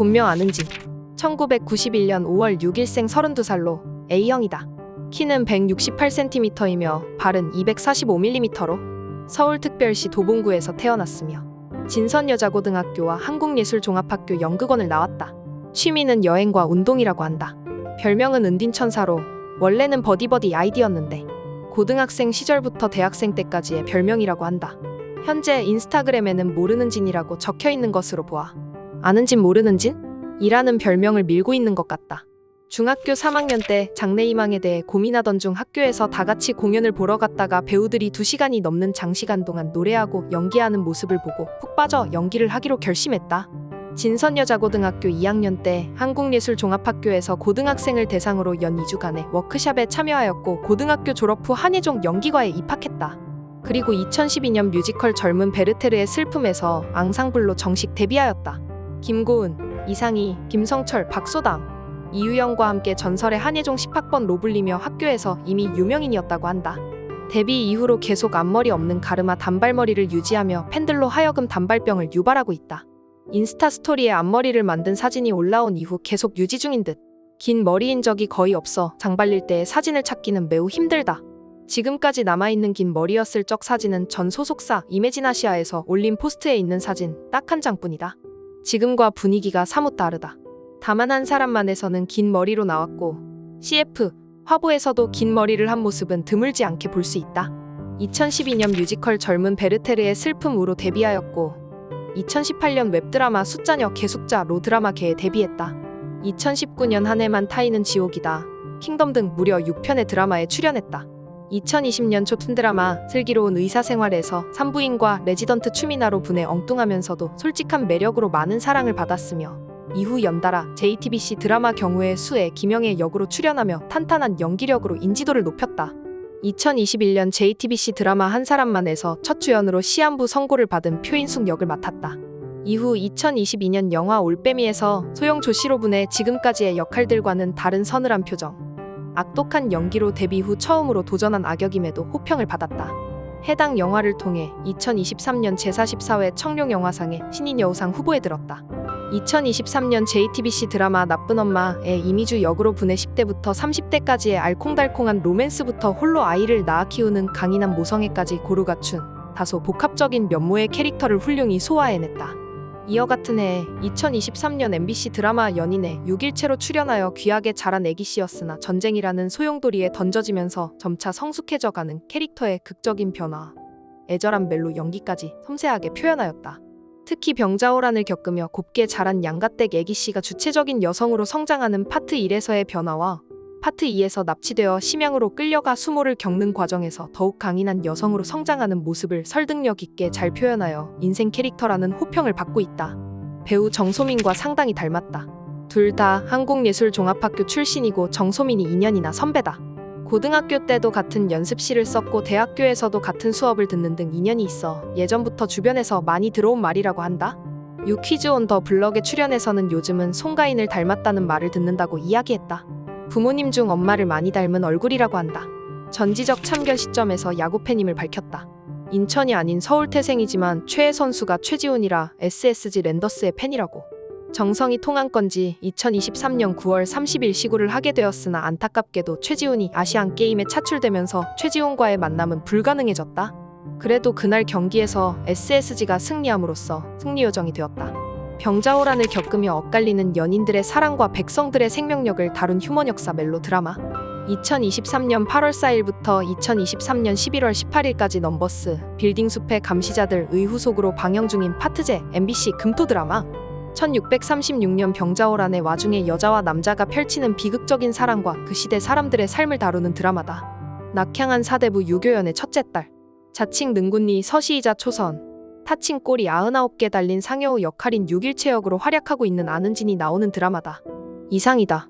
본명 아는진. 1991년 5월 6일생 32살로 A형이다. 키는 168cm이며 발은 245mm로 서울특별시 도봉구에서 태어났으며 진선여자고등학교와 한국예술종합학교 연극원을 나왔다. 취미는 여행과 운동이라고 한다. 별명은 은딘천사로 원래는 버디버디 아이디였는데 고등학생 시절부터 대학생 때까지의 별명이라고 한다. 현재 인스타그램에는 모르는 진이라고 적혀 있는 것으로 보아 아는 진 모르는 진? 이라는 별명을 밀고 있는 것 같다. 중학교 3학년 때 장래희망에 대해 고민하던 중 학교에서 다 같이 공연을 보러 갔다가 배우들이 2시간이 넘는 장시간 동안 노래하고 연기하는 모습을 보고 푹 빠져 연기를 하기로 결심했다. 진선여자고등학교 2학년 때 한국예술종합학교에서 고등학생을 대상으로 연 2주간의 워크샵에 참여하였고 고등학교 졸업 후 한예종 연기과에 입학했다. 그리고 2012년 뮤지컬 젊은 베르테르의 슬픔에서 앙상블로 정식 데뷔하였다. 김고은, 이상희, 김성철, 박소담, 이유영과 함께 전설의 한예종 10학번 로불리며 학교에서 이미 유명인이었다고 한다. 데뷔 이후로 계속 앞머리 없는 가르마 단발머리를 유지하며 팬들로 하여금 단발병을 유발하고 있다. 인스타 스토리에 앞머리를 만든 사진이 올라온 이후 계속 유지 중인 듯. 긴 머리인 적이 거의 없어 장발릴 때 사진을 찾기는 매우 힘들다. 지금까지 남아있는 긴 머리였을 적 사진은 전 소속사 이매지나시아에서 올린 포스트에 있는 사진 딱 한 장뿐이다. 지금과 분위기가 사뭇 다르다. 다만 한 사람만에서는 긴 머리로 나왔고 CF 화보에서도 긴 머리를 한 모습은 드물지 않게 볼 수 있다. 2012년 뮤지컬 젊은 베르테르의 슬픔으로 데뷔하였고 2018년 웹드라마 숫자녀 개숙자 로 드라마계에 데뷔했다. 2019년 한 해만 타이는 지옥이다. 킹덤 등 무려 6편의 드라마에 출연했다. 2020년 초툰 드라마 슬기로운 의사생활에서 산부인과 레지던트 추미나로 분해 엉뚱하면서도 솔직한 매력으로 많은 사랑을 받았으며 이후 연달아 JTBC 드라마 경우의 수의 김영애 역으로 출연하며 탄탄한 연기력으로 인지도를 높였다. 2021년 JTBC 드라마 한 사람만에서 첫 주연으로 시한부 선고를 받은 표인숙 역을 맡았다. 이후 2022년 영화 올빼미에서 소영 조시로 분해 지금까지의 역할들과는 다른 서늘한 표정. 악독한 연기로 데뷔 후 처음으로 도전한 악역임에도 호평을 받았다. 해당 영화를 통해 2023년 제44회 청룡영화상의 신인 여우상 후보에 들었다. 2023년 JTBC 드라마 나쁜 엄마의 이미주 역으로 분해 10대부터 30대까지의 알콩달콩한 로맨스부터 홀로 아이를 낳아 키우는 강인한 모성애까지 고루 갖춘 다소 복합적인 면모의 캐릭터를 훌륭히 소화해냈다. 이어 같은 해에 2023년 MBC 드라마 연인의 6일체로 출연하여 귀하게 자란 애기씨였으나 전쟁이라는 소용돌이에 던져지면서 점차 성숙해져가는 캐릭터의 극적인 변화, 애절한 멜로 연기까지 섬세하게 표현하였다. 특히 병자호란을 겪으며 곱게 자란 양가댁 애기씨가 주체적인 여성으로 성장하는 파트 1에서의 변화와 파트 2에서 납치되어 심양으로 끌려가 수모를 겪는 과정에서 더욱 강인한 여성으로 성장하는 모습을 설득력 있게 잘 표현하여 인생 캐릭터라는 호평을 받고 있다. 배우 정소민과 상당히 닮았다. 둘 다 한국예술종합학교 출신이고 정소민이 2년이나 선배다. 고등학교 때도 같은 연습실을 썼고 대학교에서도 같은 수업을 듣는 등 인연이 있어 예전부터 주변에서 많이 들어온 말이라고 한다. 유퀴즈 온 더 블럭에 출연해서는 요즘은 송가인을 닮았다는 말을 듣는다고 이야기했다. 부모님 중 엄마를 많이 닮은 얼굴이라고 한다. 전지적 참견 시점에서 야구 팬임을 밝혔다. 인천이 아닌 서울 태생이지만 최애 선수가 최지훈이라 SSG 랜더스의 팬이라고. 정성이 통한 건지 2023년 9월 30일 시구를 하게 되었으나 안타깝게도 최지훈이 아시안 게임에 차출되면서 최지훈과의 만남은 불가능해졌다. 그래도 그날 경기에서 SSG가 승리함으로써 승리 요정이 되었다. 병자호란을 겪으며 엇갈리는 연인들의 사랑과 백성들의 생명력을 다룬 휴먼 역사 멜로 드라마. 2023년 8월 4일부터 2023년 11월 18일까지 넘버스 빌딩 숲의 감시자들 의후속으로 방영 중인 파트제 MBC 금토 드라마. 1636년 병자호란의 와중에 여자와 남자가 펼치는 비극적인 사랑과 그 시대 사람들의 삶을 다루는 드라마다. 낙향한 사대부 유교연의 첫째 딸. 자칭 능군니 서시이자 초선. 타칭 꼬리 99개 달린 상여우 역할인 6일체 역으로 활약하고 있는 아는진이 나오는 드라마다. 이상이다.